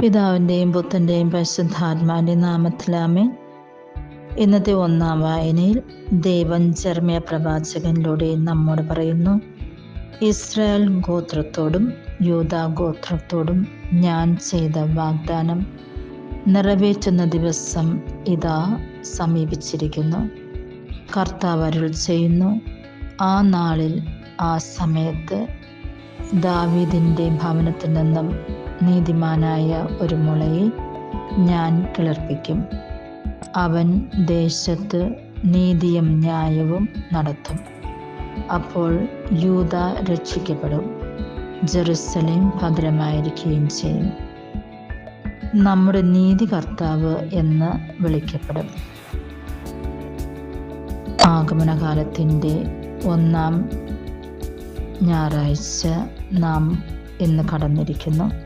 പിതാവിന്റെയും പുത്തന്റെയും പരിശുദ്ധാത്മാവിന്റെ നാമത്തിലാമേ ഇന്നത്തെ ഒന്നാം വായനയിൽ ദൈവൻ ചെർമ്യ പ്രവാചകനിലൂടെ നമ്മോട് പറയുന്നു ഇസ്രായേൽ ഗോത്രത്തോടും യൂത ഗോത്രത്തോടും ഞാൻ ചെയ്ത വാഗ്ദാനം നിറവേറ്റുന്ന ദിവസം ഇതാ സമീപിച്ചിരിക്കുന്നു. കർത്താവ് അരുൾ ചെയ്യുന്നു ആ നാളിൽ ആ സമയത്ത് ദാവീദിന്റെ ഭവനത്തിൽ നിന്നും നീതിമാനായ ഒരു മുളയെ ഞാൻ കിളർപ്പിക്കും. അവൻ ദേശത്ത് നീതിയും ന്യായവും നടത്തും. അപ്പോൾ യൂത രക്ഷിക്കപ്പെടും. ജെറുസലേം ഭദ്രമായിരിക്കുകയും ചെയ്യും. നമ്മുടെ നീതി കർത്താവ് എന്ന് വിളിക്കപ്പെടും. ആഗമനകാലത്തിന്റെ ഒന്നാം ഞായറാഴ്ച നാം ഇന്ന് കടന്നിരിക്കുന്നു.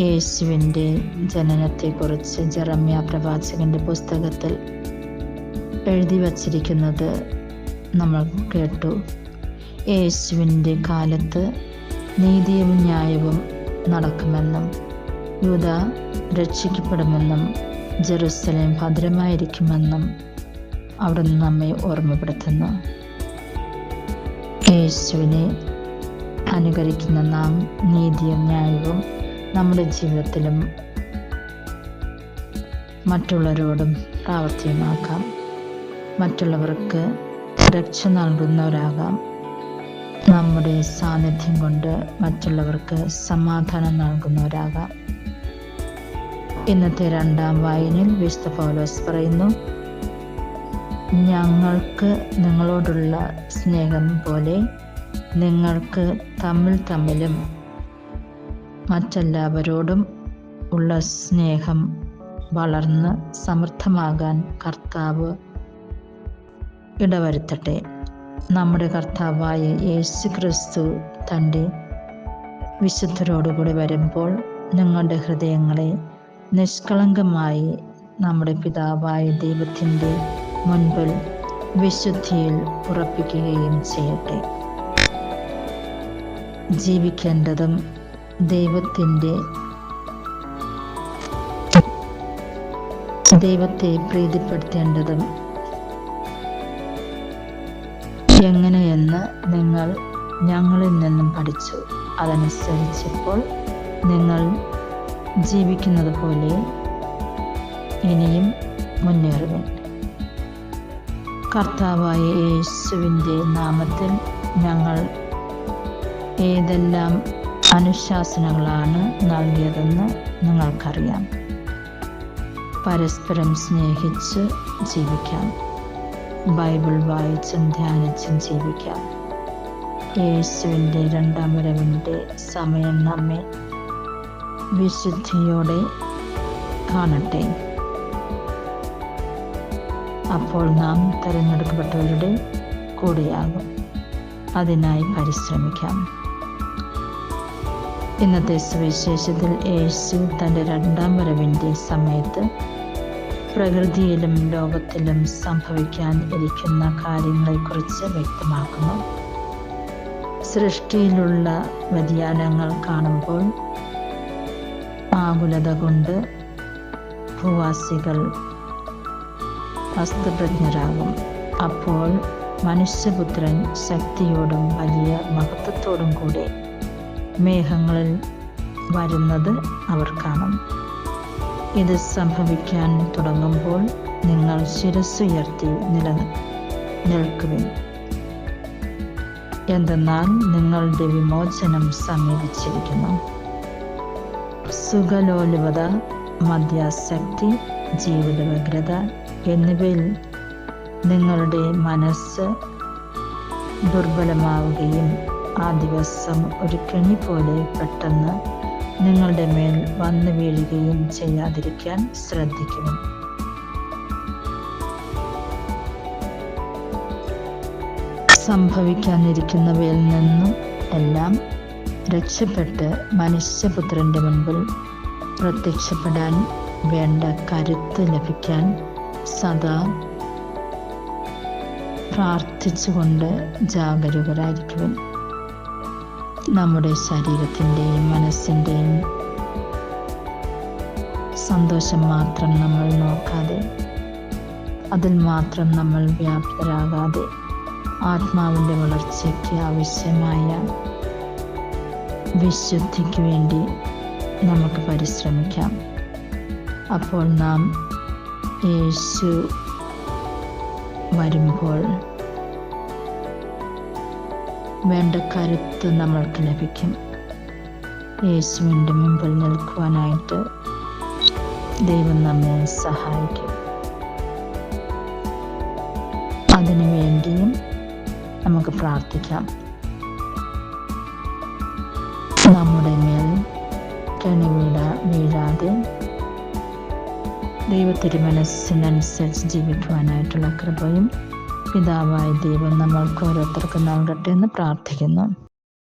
യേശുവിന്റെ ജനനത്തെക്കുറിച്ച് ജെറമ്യ പ്രവാചകന്റെ പുസ്തകത്തിൽ എഴുതി വച്ചിരിക്കുന്നത് നമ്മൾ കേട്ടു. യേശുവിന്റെ കാലത്ത് നീതിയും ന്യായവും നടക്കുമെന്നും യൂത രക്ഷിക്കപ്പെടുമെന്നും ജെറുസലേം ഭദ്രമായിരിക്കുമെന്നും അവിടുന്ന് നമ്മെ ഓർമ്മപ്പെടുത്തുന്നു. യേശുവിനെ അനുകരിക്കുന്ന നാം നീതിയും ന്യായവും നമ്മുടെ ജീവിതത്തിലും മറ്റുള്ളവരോടും പ്രാവർത്തികമാക്കാം. മറ്റുള്ളവർക്ക് രക്ഷ നൽകുന്നവരാകാം. നമ്മുടെ സാന്നിധ്യം കൊണ്ട് മറ്റുള്ളവർക്ക് സമാധാനം നൽകുന്നവരാകാം. ഇന്നത്തെ രണ്ടാം വായനയിൽ വിശുദ്ധ പൗലോസ് പറയുന്നു ഞങ്ങൾക്ക് നിങ്ങളോടുള്ള സ്നേഹം പോലെ നിങ്ങൾക്ക് തമ്മിൽ തമ്മിലും മറ്റെല്ലാവരോടും ഉള്ള സ്നേഹം വളർന്ന് സമൃദ്ധമാകാൻ കർത്താവ് ഇടവരുത്തട്ടെ. നമ്മുടെ കർത്താവായ യേശു ക്രിസ്തു തന്റെ വിശുദ്ധരോടുകൂടി വരുമ്പോൾ നിങ്ങളുടെ ഹൃദയങ്ങളെ നിഷ്കളങ്കമായി നമ്മുടെ പിതാവായ ദൈവത്തിന്റെ മുൻപിൽ വിശുദ്ധിയിൽ ഉറപ്പിക്കുകയും ചെയ്യട്ടെ. ജീവിക്കേണ്ടതും ദൈവത്തിന്റെ ദൈവത്തെ പ്രീതിപ്പെടുത്തേണ്ടതും എങ്ങനെയെന്ന് നിങ്ങൾ ഞങ്ങളിൽ നിന്നും പഠിച്ചു. അതനുസരിച്ചപ്പോൾ നിങ്ങൾ ജീവിക്കുന്നത് പോലെ ഇനിയും മുന്നേറുവിൻ കർത്താവായ യേശുവിന്റെ നാമത്തിൽ ഞങ്ങൾ ഏതെല്ലാം അനുശാസനങ്ങളാണ് നൽകിയതെന്ന് നിങ്ങൾക്കറിയാം. പരസ്പരം സ്നേഹിച്ച് ജീവിക്കാം. ബൈബിൾ വായിച്ചും ധ്യാനിച്ചും ജീവിക്കാം. യേശുവിന്റെ രണ്ടാം വരവിന്റെ സമയം നമ്മെ വിശുദ്ധിയോടെ കാണട്ടെ. അപ്പോൾ നാം തിരഞ്ഞെടുക്കപ്പെട്ടവരുടെ കൂടെയാകും. അതിനായി പരിശ്രമിക്കാം. ഇന്നത്തെ സുവിശേഷത്തിൽ യേശു തന്റെ രണ്ടാം വരവിന്റെ സമയത്ത് പ്രകൃതിയിലും ലോകത്തിലും സംഭവിക്കാൻ ഇരിക്കുന്ന കാര്യങ്ങളെക്കുറിച്ച് വ്യക്തമാക്കുന്നു. സൃഷ്ടിയിലുള്ള വ്യതിയാനങ്ങൾ കാണുമ്പോൾ ആകുലത കൊണ്ട് ഭൂവാസികൾ വസ്തുപ്രജ്ഞരാകും. അപ്പോൾ മനുഷ്യപുത്രൻ ശക്തിയോടും വലിയ മഹത്വത്തോടും കൂടെ മേഘങ്ങളിൽ വരുന്നത് അവർ കാണും. ഇത് സംഭവിക്കാൻ തുടങ്ങുമ്പോൾ നിങ്ങൾ ശിരസ്സുയർത്തി നില നിൽക്കുവിൻ. എന്തെന്നാൽ നിങ്ങളുടെ വിമോചനം സമീപിച്ചിരിക്കുന്നു. സുഖലോലുപത മദ്യാസക്തി ജീവിത വ്യഗ്രത എന്നിവയിൽ നിങ്ങളുടെ മനസ്സ് ദുർബലമാവുകയും ആ ദിവസം ഒരു കെണി പോലെ പെട്ടെന്ന് നിങ്ങളുടെ മേൽ വന്നു വീഴുകയും ചെയ്യാതിരിക്കാൻ ശ്രദ്ധിക്കണം. സംഭവിക്കാനിരിക്കുന്നവയിൽ നിന്നും എല്ലാം രക്ഷപ്പെട്ട് മനുഷ്യപുത്രന്റെ മുൻപിൽ പ്രത്യക്ഷപ്പെടാൻ വേണ്ട കരുത്ത് ലഭിക്കാൻ സദാ പ്രാർത്ഥിച്ചുകൊണ്ട് ജാഗരൂകരായിരിക്കുവാൻ. നമ്മുടെ ശരീരത്തിന്റെയും മനസ്സിന്റെയും സന്തോഷം മാത്രം നമ്മൾ നോക്കാതെ അതിൽ മാത്രം നമ്മൾ വ്യാപ്തരാകാതെ ആത്മാവിന്റെ വളർച്ചയ്ക്ക് ആവശ്യമായ വിശുദ്ധിക്ക് വേണ്ടി നമുക്ക് പരിശ്രമിക്കാം. അപ്പോൾ നാം യേശു വരുമ്പോൾ വേണ്ട കരുത്ത് നമ്മൾക്ക് ലഭിക്കും. യേശുവിന്റെ മുമ്പിൽ നിൽക്കുവാനായിട്ട് ദൈവം നമ്മെ സഹായിക്കും. അതിനു വേണ്ടിയും നമുക്ക് പ്രാർത്ഥിക്കാം. നമ്മുടെ മേൽ കണി വീഴ വീഴാതെ ദൈവ മനസ്സിനനുസരിച്ച് ജീവിക്കുവാനായിട്ടുള്ള കൃപയും പിതാവായ ദൈവം നമ്മൾക്ക് ഓരോരുത്തർക്കും നൽകട്ടെ എന്ന് പ്രാർത്ഥിക്കുന്നു.